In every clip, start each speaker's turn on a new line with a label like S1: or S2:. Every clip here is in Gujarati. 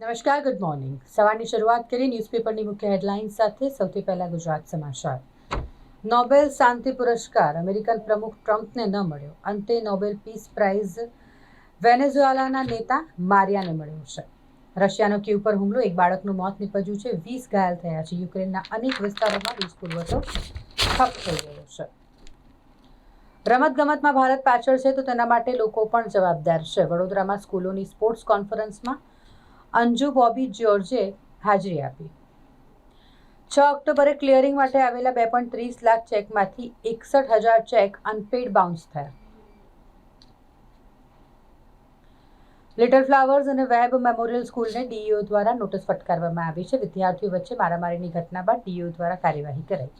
S1: નમસ્કાર ગુડ મોર્નિંગ સવારની શરૂઆત કરી ન્યૂઝપેપરની મુખ્ય હેડલાઇન્સ સાથે. સૌથી પહેલા ગુજરાત સમાચાર. નોબેલ શાંતિ પુરસ્કાર અમેરિકન પ્રમુખ ટ્રમ્પને ન મળ્યો. અંતે નોબેલ પીસ પ્રાઇઝ વેનેઝુએલાના નેતા મારિયાને મળ્યો છે. રશિયાનો કી પર હુમલો, એક બાળકનું મોત નીપજ્યું છે. વીસ ઘાયલ થયા છે. યુક્રેનના અનેક વિસ્તારોમાં વીજ પુરવઠો ઠપ થઈ ગયો છે. રમતગમતમાં ભારત પાછળ છે તો તેના માટે લોકો પણ જવાબદાર છે. વડોદરામાં સ્કૂલોની સ્પોર્ટ્સ કોન્ફરન્સમાં અંજુ બોબી જ્યોર્જે હાજરી આપી. છ ઓક્ટોબરે ક્લિયરિંગ માટે આવેલા બે પોઈન્ટ ત્રીસ લાખ ચેકમાંથી એકસઠ હજાર ચેક અનપેડ બાઉન્સ થયા. લિટલ ફ્લાવર્સ અને વેબ મેમોરિયલ સ્કૂલને ડીઈઓ દ્વારા નોટિસ ફટકારવામાં આવી છે. વિદ્યાર્થીઓ વચ્ચે મારામારીની ઘટના બાદ ડીઈઓ દ્વારા કાર્યવાહી કરાઈ.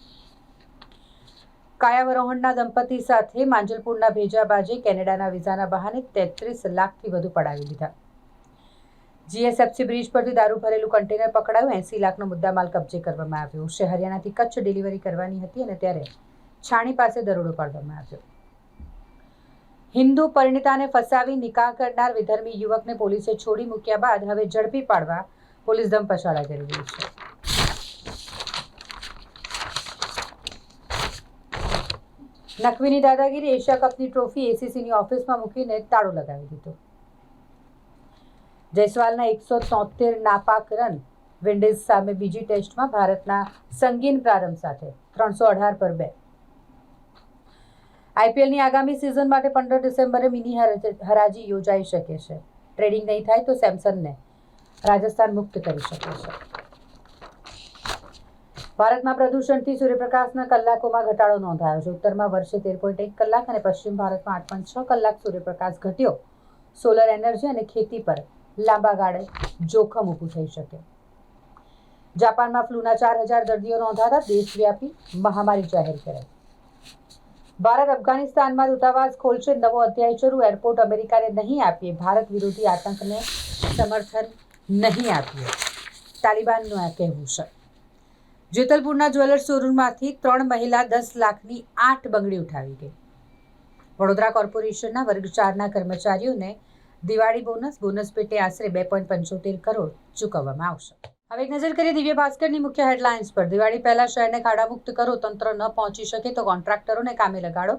S1: કાયાવરોહણના દંપતી સાથે માંજલપુરના ભેજાબાજે કેનેડાના વિઝાના બહાને તેત્રીસ લાખથી વધુ પડાવી લીધા જીએસએફસી બ્રિજ પરથી દારૂ ભરેલું કન્ટેનર પકડાયું. એસી લાખનો મુદ્દામાલ કબજે કરવામાં આવ્યો. છે હરિયાણાથી કચ્છ ડિલિવરી કરવાની હતી અને ત્યારે છાણી પાસે દરોડો પાડવામાં આવ્યો. હિન્દુ પરિણીતાને ફસાવી નિકાહ કરનાર વિધર્મી યુવકને પોલીસે છોડી મૂક્યા બાદ હવે ઝડપી પાડવા પોલીસ ધમપછાડા કરી રહી છે. નકવીની દાદાગીરી એશિયા કપની ટ્રોફી એસીસીની ઓફિસમાં મૂકીને તાળું લગાવી દીધો. જયસ્વાલના એકસો તોતેર નાપાક રન વિન્ડિઝ સામે બીજી ટેસ્ટમાં ભારતના સંગીન પ્રારંભ સાથે ત્રણસો અઢાર પર બે. આઈપીએલની આગામી સિઝન માટે પંદર ડિસેમ્બરે મિની હરાજ- યોજાઈ શકે છે. ટ્રેડિંગ નહીં થાય તો સેમસંગને રાજસ્થાન મુક્ત કરી શકે છે. ભારતમાં પ્રદૂષણથી સૂર્યપ્રકાશના કલાકોમાં ઘટાડો નોંધાયો છે. ઉત્તરમાં વર્ષે તેર પોઈન્ટ એક કલાક અને પશ્ચિમ ભારતમાં આઠ પોઈન્ટ છ કલાક સૂર્યપ્રકાશ ઘટ્યો. સોલર એનર્જી અને ખેતી પર લાંબા ગાળે જોખમ ઊભું થઈ શકે. જાપાનમાં ફ્લૂના ચાર હજાર દર્દીઓ નોંધાતા દેશવ્યાપી મહામારી જાહેર કરાઈ. ભારત અફઘાનિસ્તાનમાં દૂતાવાસ ખોલશે નવો અધ્યાય શરૂ. એરપોર્ટ અમેરિકાને નહીં આપીએ. ભારત વિરોધી આતંકને સમર્થન નહીં આપીએ. તાલિબાનનું આ કહેવું છે. જેતલપુરના જ્વેલર્સ શોરૂમમાંથી ત્રણ મહિલા દસ લાખની આઠ બંગડી ઉઠાવી ગઈ. વડોદરા કોર્પોરેશનના વર્ગ ચારના કર્મચારીઓને દિવાળી બોનસ બોનસ પેટે આશરે બે પોઈન્ટ પંચોતેર કરોડ ચૂકવવામાં આવશે. હવે એક નજર કરીએ દિવ્ય ભાસ્કરની મુખ્ય હેડલાઇન્સ પર. દિવાળી પહેલા શહેરને ખાડામુક્ત કરો, તંત્ર ન પહોંચી શકે તો કોન્ટ્રાક્ટરોને કામે લગાડો,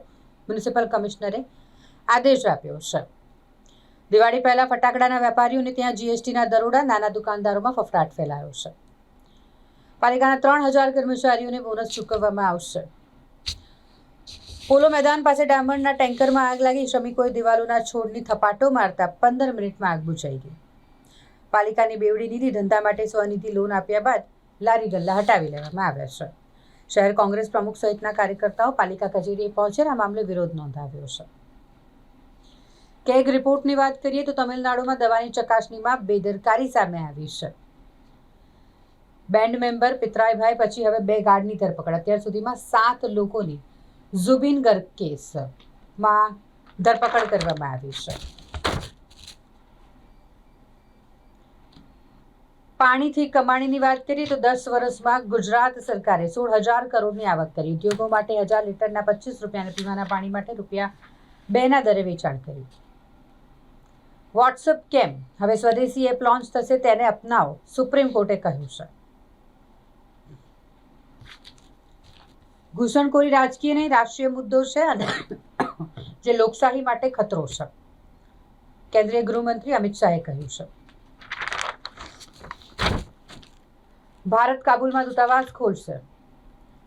S1: મ્યુનિસિપલ કમિશનરે આદેશ આપ્યો છે. દિવાળી પહેલા ફટાકડાના વેપારીઓને ત્યાં જીએસટીના દરોડા, નાના દુકાનદારોમાં ફફડાટ ફેલાયો છે. પાલિકાના ત્રણ હજાર કર્મચારીઓને બોનસ ચૂકવવામાં આવશે. પોલો મેદાન પાસે ડામરના ટેન્કરમાં આગ લાગી. શ્રમિકોએ દિવાલોના છોડની થપાટો મારતા પંદર મિનિટમાં આગ બુઝાઈ ગઈ. પાલિકાની બેવડી નીતિ ધંધા માટે સ્વનિધિ લોન આપ્યા બાદ લારી ગલ્લા હટાવી લેવામાં આવ્યા છે. શહેર કોંગ્રેસ પ્રમુખ સહિતના કાર્યકર્તાઓ પાલિકા કચેરીએ પહોંચીને આ મામલે વિરોધ નોંધાવ્યો છે. કેગ રિપોર્ટની વાત કરીએ તો તમિલનાડુમાં દવાની ચકાસણીમાં બેદરકારી સામે આવી છે. બેન્ડ મેમ્બર પિતરાઈભાઈ પછી હવે બે ગાર્ડની ધરપકડ. અત્યાર સુધીમાં સાત લોકોની ઝુબિન ગર્ગ કેસમાં ધરપકડ કરવામાં આવી છે. પાણીથી કમાણીની વાત કરીએ તો દસ વર્ષમાં ગુજરાત સરકારે સોળ હજાર કરોડની આવક કરી. ઉદ્યોગો માટે હજાર લીટરના પચીસ રૂપિયાના પીવાના પાણી માટે રૂપિયા બેના દરે વેચાણ કર્યું. વોટ્સઅપ કેમ? હવે સ્વદેશી એપ લોન્ચ થશે તેને અપનાવો, સુપ્રીમ કોર્ટે કહ્યું છે. ઘૂસણખોરી રાજકીય નહીં, રાષ્ટ્રીય મુદ્દો છે અને જે લોકશાહી માટે ખતરો છે. કેન્દ્રીય ગૃહમંત્રી અમિત શાહે કહ્યું છે. ભારત કાબુલમાં દૂતાવાસ ખોલશે.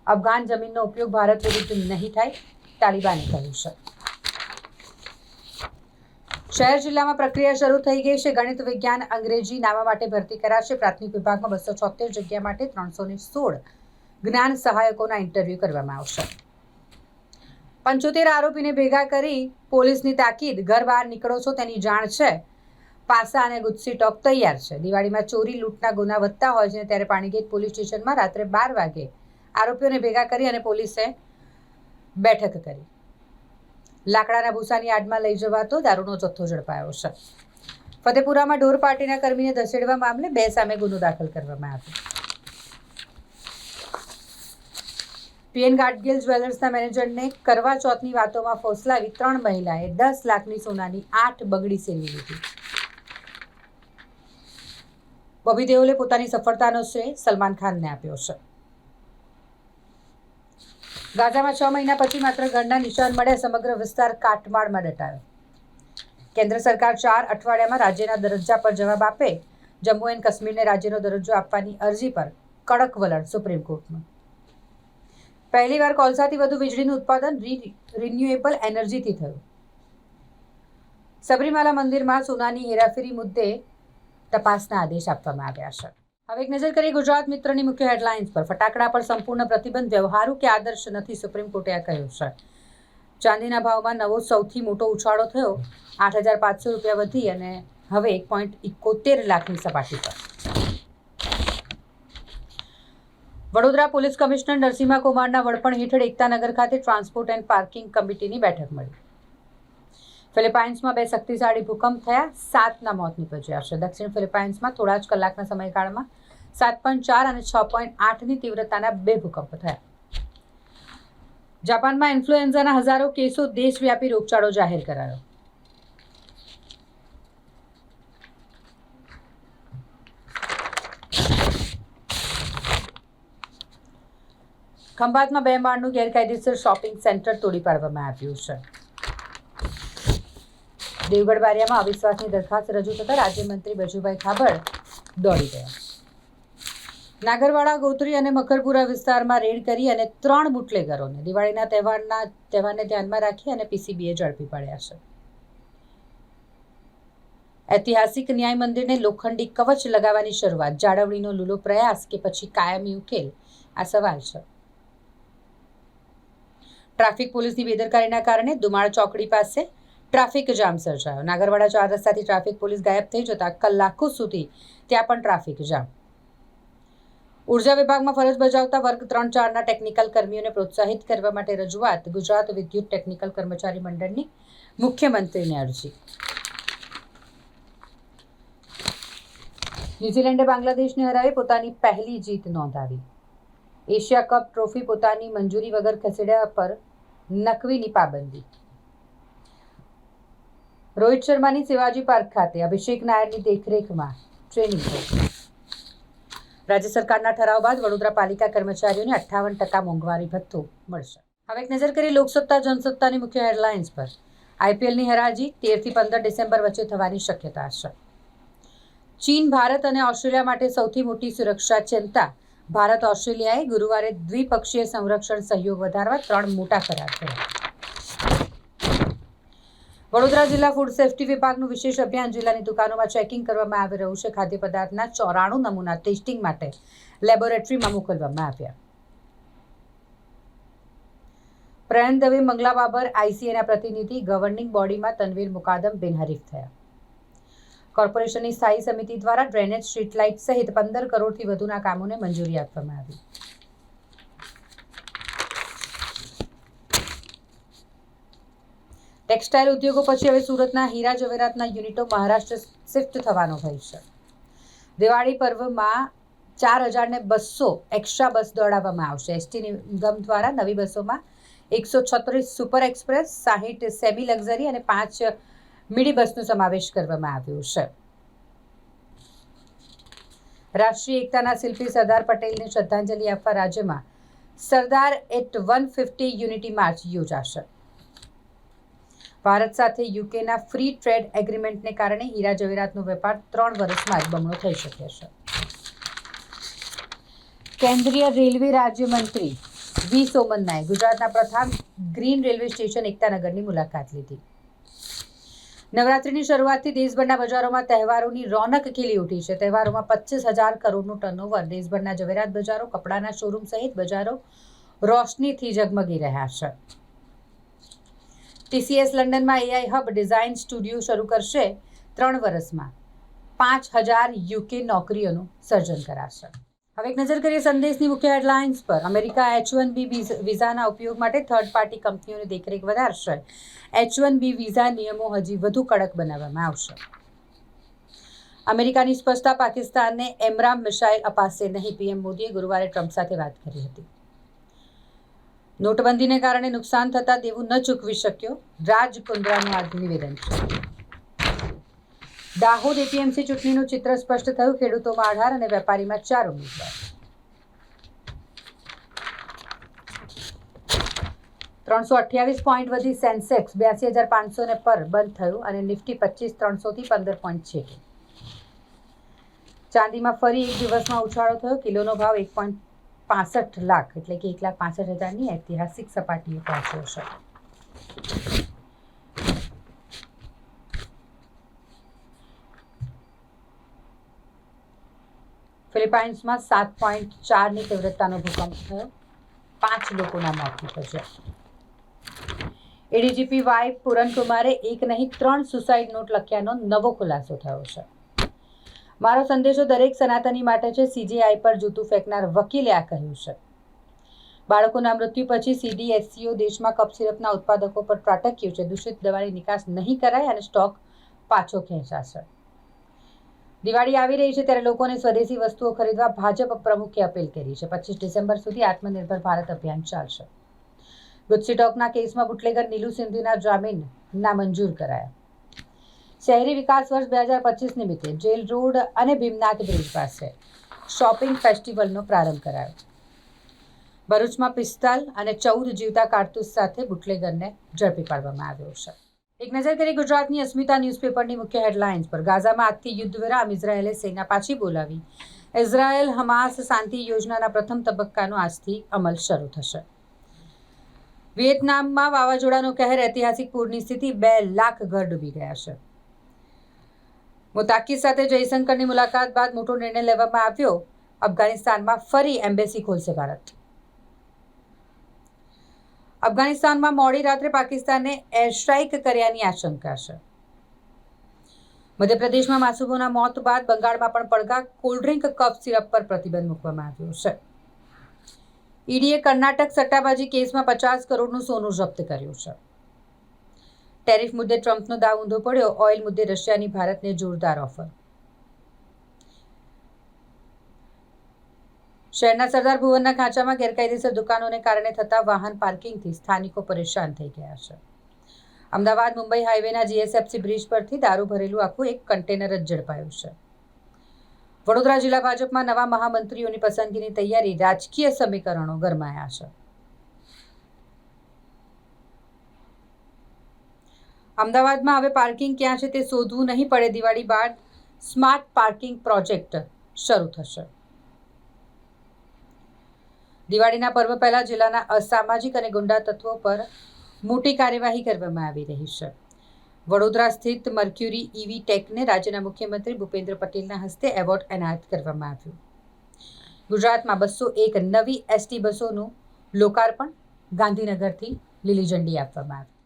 S1: અફઘાન જમીનનો ઉપયોગ ભારત વિરુદ્ધ નહીં થાય, તાલિબાને કહ્યું છે. શહેર જિલ્લામાં પ્રક્રિયા શરૂ થઈ ગઈ છે. ગણિત વિજ્ઞાન અંગ્રેજી નામા માટે ભરતી કરાશે. પ્રાથમિક વિભાગમાં બસો છોતેર જગ્યા માટે ત્રણસો ને સોળ જ્ઞાન સહાયકોના ઇન્ટરવ્યૂ કરવામાં આવશે. પંચોતેર આરોપીને ભેગા કરી પોલીસની તાકીદ, ઘર બહાર નીકળો છો તેની જાણ છે. પાસા અને ગુસ્સી ટોક તૈયાર છે. દિવાળીમાં ચોરી લૂંટના ગુના વધતા હોય છે ત્યારે પાણીગેટ પોલીસ સ્ટેશનમાં રાત્રે બાર વાગે આરોપીઓને ભેગા કરી અને પોલીસે બેઠક કરી. લાકડાના ભૂસાની આડમાં લઈ જવાતો દારૂનો જથ્થો ઝડપાયો છે. ફતેપુરામાં ઢોર પાર્ટીના કર્મીને ધસેડવા મામલે બે સામે ગુનો દાખલ કરવામાં આવ્યો. પીએન ગાડગિલ જ્વેલર્સના મેનેજરને કરવા ચોથની વાતોમાં ફોસલાવી ત્રણ મહિલાએ દસ લાખની સોનાની આઠ બગડી સેવી લીધી. બોબી દેઓલે પોતાની સફળતાનો શ્રેય સલમાન ખાનને આપ્યો છે. ગાઝામાં છ મહિના પછી માત્ર ઘરના નિશાન મળ્યા સમગ્ર વિસ્તાર કાટમાળમાં દટાયો કેન્દ્ર સરકાર ચાર અઠવાડિયામાં રાજ્યના દરજ્જા પર જવાબ આપે. જમ્મુ એન્ડ કાશ્મીરને રાજ્યનો દરજ્જો આપવાની અરજી પર કડક વલણ સુપ્રીમ કોર્ટનું પહેલીવાર કોલસાથી વધુ વીજળીનું ઉત્પાદન રિન્યુએબલ એનર્જીથી થયું. સબરીમાલા મંદિરમાં સોનાની હેરાફેરી મુદ્દે તપાસના આદેશ આપવામાં આવ્યા છે. હવે એક નજર કરીએ ગુજરાત મિત્રની મુખ્ય હેડલાઇન્સ પર. ફટાકડા પર સંપૂર્ણ પ્રતિબંધ, વ્યવહારુ કે આદર્શ નથી, સુપ્રીમ કોર્ટે આ કહ્યું છે. ચાંદીના ભાવમાં નવો સૌથી મોટો ઉછાળો થયો, આઠ હજાર પાંચસો રૂપિયા વધી અને હવે એક પોઈન્ટ ઇકોતેર લાખની સપાટી પર. વડોદરા પોલીસ કમિશનર નરસિંહા કુમારના વડપણ હેઠળ એકતાનગર ખાતે ટ્રાન્સપોર્ટ એન્ડ પાર્કિંગ કમિટીની બેઠક મળી. ફિલિપાઇન્સમાં બે શક્તિશાળી ભૂકંપ થયા, સાતના મોત નીપજ્યા છે. દક્ષિણ ફિલિપાઇન્સમાં થોડા જ કલાકના સમયગાળામાં સાત પોઈન્ટ ચાર અને છ પોઈન્ટ આઠની તીવ્રતાના બે ભૂકંપ થયા. જાપાનમાં ઇન્ફ્લુએન્ઝાના હજારો કેસો દેશવ્યાપી રોગચાળો જાહેર કરાયો. ખંભાતમાં બે માળનું ગેરકાયદેસર શોપિંગ સેન્ટર તોડી પાડવામાં આવ્યું છે. દેવગઢ બારિયામાં અવિશ્વાસની દરખાસ્ત રજૂ થતાં રાજ્યમંત્રી બચુભાઈ ખાબડ દોડી ગયા. નાગરવાડા, ગોત્રી અને મકરપુરા વિસ્તારમાં રેડ કરી અને ત્રણ બુટલેગરોને દિવાળીના તહેવારના તહેવારને ધ્યાનમાં રાખી અને પીસીબીએ ઝડપી પાડ્યા છે. ઐતિહાસિક ન્યાય મંદિરને લોખંડી કવચ લગાવવાની શરૂઆત, જાળવણીનો લૂલો પ્રયાસ કે પછી કાયમી ઉકેલ? આ સવાલ છે. ટ્રાફિક પોલીસની બેદરકારીના કારણે દુમાળ ચોકડી પાસે ટ્રાફિક જામ સર્જાયો. નાગરવાડા ચાર રસ્તાથી ટ્રાફિક પોલીસ ગાયબ થઈ જતા કલાકો સુધી ત્યાં પણ ટ્રાફિક જામ. ઊર્જા વિભાગમાં ફરજ બજાવતા વર્ગ ત્રણ ચારના ટેકનિકલ કર્મીઓને પ્રોત્સાહિત કરવા માટે રજૂઆત ગુજરાત વિદ્યુત ટેકનિકલ કર્મચારી મંડળની મુખ્યમંત્રીને અરજી. ન્યૂઝીલેન્ડે બાંગ્લાદેશને હરાવી પોતાની પહેલી જીત નોંધાવી. એશિયા કપ ટ્રોફી પોતાની મંજૂરી વગર ખસેડ્યા પર નકવીની પાબંદી. રોહિત શર્માની શિવાજી પાર્ક ખાતે અભિષેક નાયરની દેખરેખમાં ટ્રેનિંગ રાજ્ય સરકારના ઠરાવ બાદ વડોદરા પાલિકા કર્મચારીઓને અઠ્ઠાવન ટકા મોંઘવારી ભથ્થું મળશે. હવે એક નજર કરીએ લોકસત્તા, જનસત્તાની મુખ્ય હેડલાઇન્સ પર. આઈપીએલની હરાજી તેરથી પંદર ડિસેમ્બર વચ્ચે થવાની શક્યતા છે. ચીન, ભારત અને ઓસ્ટ્રેલિયા માટે સૌથી મોટી સુરક્ષા ચિંતા ભારત, ઓસ્ટ્રેલિયાએ ગુરુવારે દ્વિપક્ષીય સંરક્ષણ સહયોગ વધારવા ત્રણ મોટા કરાર કર્યા. વડોદરા જિલ્લા ફૂડ સેફ્ટી વિભાગનું વિશેષ અભિયાન જિલ્લાની દુકાનોમાં ચેકિંગ કરવામાં આવી રહ્યું છે. ખાદ્ય પદાર્થના ચોરાણું નમૂના ટેસ્ટિંગ માટે લેબોરેટરીમાં મોકલવામાં આવ્યા. પ્રયાણ દવે મંગલા બાબર આઈસીએના પ્રતિનિધિ, ગવર્નિંગ બોડીમાં તનવીર મુકાદમ બિનહરીફ થયા. કોર્પોરેશનની સ્થાયી સમિતિ દ્વારા ડ્રેનેજ સ્ટ્રીટ લાઇટ સહિત પંદર કરોડથી વધુના કામોને મંજૂરી આપવામાં આવી. ટેક્સટાઇલ ઉદ્યોગો પછી હવે સુરતના હીરા જવેરાતના યુનિટો મહારાષ્ટ્ર શિફ્ટ થવાનો ભય છે. દિવાળી પર્વમાં ચાર હજારને બસો એક્સ્ટ્રા બસ દોડાવવામાં આવશે. એસટી નિગમ દ્વારા નવી બસોમાં એકસો છત્રીસ સુપર એક્સપ્રેસ, સાહીઠ સેમી લક્ઝરી અને પાંચ મિડી બસનો સમાવેશ કરવામાં આવ્યો છે. રાષ્ટ્રીય એકતાના શિલ્પી સરદાર પટેલને શ્રદ્ધાંજલિ આપવા રાજ્યમાં Sardar at one fifty unity march યોજાશે. ભારત સાથે યુકેના ફ્રી ટ્રેડ એગ્રીમેન્ટને કારણે હીરા જવેરાતનો વેપાર ત્રણ વર્ષમાં જ બમણો થઈ શકે છે. કેન્દ્રીય રેલવે રાજ્યમંત્રી વી. સોમન્નાએ ગુજરાતના પ્રથમ ગ્રીન રેલવે સ્ટેશન એકતાનગરની મુલાકાત લીધી. નવરાત્રિની શરૂઆતથી દેશભરના બજારોમાં તહેવારોની રોનક ખીલી ઉઠી છે. તહેવારોમાં પચીસ હજાર કરોડનું ટર્નઓવર દેશભરના જવેરાત બજારો, કપડાના શોરૂમ સહિત બજારો રોશનીથી ઝગમગી રહ્યા છે. ટીસીએસ લંડનમાં એઆઈ હબ ડિઝાઇન સ્ટુડિયો શરૂ કરશે ત્રણ વર્ષમાં. પાંચ હજાર યુકે નોકરીઓનું સર્જન કરાશે. હવે એક નજર કરીએ સંદેશની મુખ્ય હેડલાઇન્સ પર. અમેરિકા એચ વન બી વિઝાના ઉપયોગ માટે થર્ડ પાર્ટી કંપનીઓની દેખરેખ વધારશે. એચ વન બી વિઝા નિયમો હજી વધુ કડક બનાવવામાં આવશે. અમેરિકાની સ્પષ્ટતા પાકિસ્તાનને એમરામ મિસાઇલ અપાશે નહીં, પીએમ મોદીએ ગુરુવારે ટ્રમ્પ સાથે વાત કરી હતી. નોટબંધીને કારણે નુકસાન થતાં દેવું ન ચૂકવી શક્યો. રાજ કુંદ્રાનું આજ નિવેદન છે. દાહોદ એપીએમસી ચૂંટણીનું ચિત્ર સ્પષ્ટ થયું. ખેડૂતોમાં અઢાર અને વેપારીમાં ચાર ઉમેદવાર. ત્રણસો અઠ્યાવીસ પોઈન્ટ વધી સેન્સેક્સ બ્યાસી હજાર પાંચસો ને પર બંધ થયું અને નિફ્ટી પચીસ, ત્રણસોથી પંદર પોઈન્ટ છે. ચાંદીમાં ફરી એક દિવસમાં ઉછાળો થયો. કિલોનો ભાવ એક પોઈન્ટ પાસઠ લાખ એટલે કે એક લાખ પાસઠ હજારની ઐતિહાસિક સપાટીએ પહોંચ્યો છે. ફિલિપાઇન્સમાં સાત પોઈન્ટ ચારની તીવ્રતાનો ભૂકંપ થયો. પાંચ લોકોના મોત નીપજ્યા. એડીજીપી વાય પૂરણકુમારે એક નહીં, ત્રણ સુસાઇડ નોટ લખ્યાનો નવો ખુલાસો થયો છે. મારો સંદેશો દરેક સનાતની માટે છે. સીજીઆઈ પર જૂતું ફેંકનાર વકીલે આ કહ્યું છે. બાળકોના મૃત્યુ પછી સીડીએસસીઓ દેશમાં કપ સિરપના ઉત્પાદકો પર ત્રાટક્યું છે. દૂષિત દવાની નિકાસ નહીં કરાય અને સ્ટોક પાછો ખેંચાશે. દિવાળી આવી રહી છે ત્યારે લોકોને સ્વદેશી વસ્તુઓ ખરીદવા ભાજપ પ્રમુખે અપીલ કરી છે. પચીસ ડિસેમ્બર સુધી આત્મનિર્ભર ભારત અભિયાન ચાલશે. ગુજસીટોકના કેસમાં બુટલેગર નીલુ સિંધુના જામીન નામંજૂર કરાયા. શહેરી વિકાસ વર્ષ બે હજાર પચીસ નિમિત્તે જેલ રોડ અને ભીમનાથ બ્રિજ પાસે શોપિંગ ફેસ્ટિવલનો પ્રારંભ કરાયો. ભરૂચમાં પિસ્તાલ અને ચૌદ જીવતા કારતૂસ સાથે બુટલેગરને ઝડપી પાડવામાં આવ્યો છે. એક નજર કરી ગુજરાતની અસ્મિતા ન્યૂઝપેપરની મુખ્ય હેડલાઇન્સ પર. ગાઝામાં આજથી યુદ્ધ વિરામ ઇઝરાયેલે સેના પાછી બોલાવી. ઇઝરાયેલ હમાસ શાંતિ યોજનાના પ્રથમ તબક્કાનો આજથી અમલ શરૂ થશે. વિયેતનામમાં વાવાઝોડાનો કહેર, ઐતિહાસિક પૂરની સ્થિતિ, બે લાખ ઘર ડૂબી ગયા છે. મોતાકી સાથે જયશંકરની મુલાકાત બાદ મોટો નિર્ણય લેવામાં આવ્યો. અફઘાનિસ્તાનમાં ફરી એમ્બેસી ખોલશે ભારત. અફઘાનિસ્તાનમાં મોડી રાત્રે પાકિસ્તાને એર કર્યાની આશંકા છે. મધ્યપ્રદેશમાં માસુમોના મોત બાદ બંગાળમાં પણ પડઘા કોલ્ડ્રિંક કફ સિરપ પર પ્રતિબંધ મૂકવામાં આવ્યો છે. ઈડીએ કર્ણાટક સટ્ટાબાજી કેસમાં પચાસ કરોડનું સોનું જપ્ત કર્યું છે. ટેરિફ મુદ્દે ટ્રમ્પનો દાવ ઊંધો પડ્યો, ઓઇલ મુદ્દે રશિયાની ભારતને જોરદાર ઓફર. શહેરના સરદાર ભુવનના ખાંચામાં ગેરકાયદેસર દુકાનોને કારણે થતા વાહન પાર્કિંગથી સ્થાનિકો પરેશાન થઈ ગયા છે. અમદાવાદ, મુંબઈ હાઈવેના જીએસએફસી બ્રિજ પરથી દારૂ ભરેલું આખું એક કન્ટેનર જ ઝડપાયું છે. વડોદરા જિલ્લા ભાજપમાં નવા મહામંત્રીઓની પસંદગીની તૈયારી રાજકીય સમીકરણો ગરમાયા છે. અમદાવાદમાં હવે પાર્કિંગ ક્યાં છે તે શોધવું નહીં પડે દિવાળી બાદ સ્માર્ટ પાર્કિંગ પ્રોજેક્ટ શરૂ થશે. દિવાળીના પર્વ પહેલા જિલ્લાના અસામાજિક અને ગુંડા તત્વો પર મોટી કાર્યવાહી કરવામાં આવી રહી છે. વડોદરા સ્થિત મર્ક્યુરી ઈવી ટેકને રાજ્યના મુખ્યમંત્રી ભૂપેન્દ્ર પટેલના હસ્તે એવોર્ડ એનાયત કરવામાં આવ્યું. ગુજરાતમાં બસો એક નવી એસટી બસોનું લોકાર્પણ ગાંધીનગરથી લીલી ઝંડી આપવામાં આવી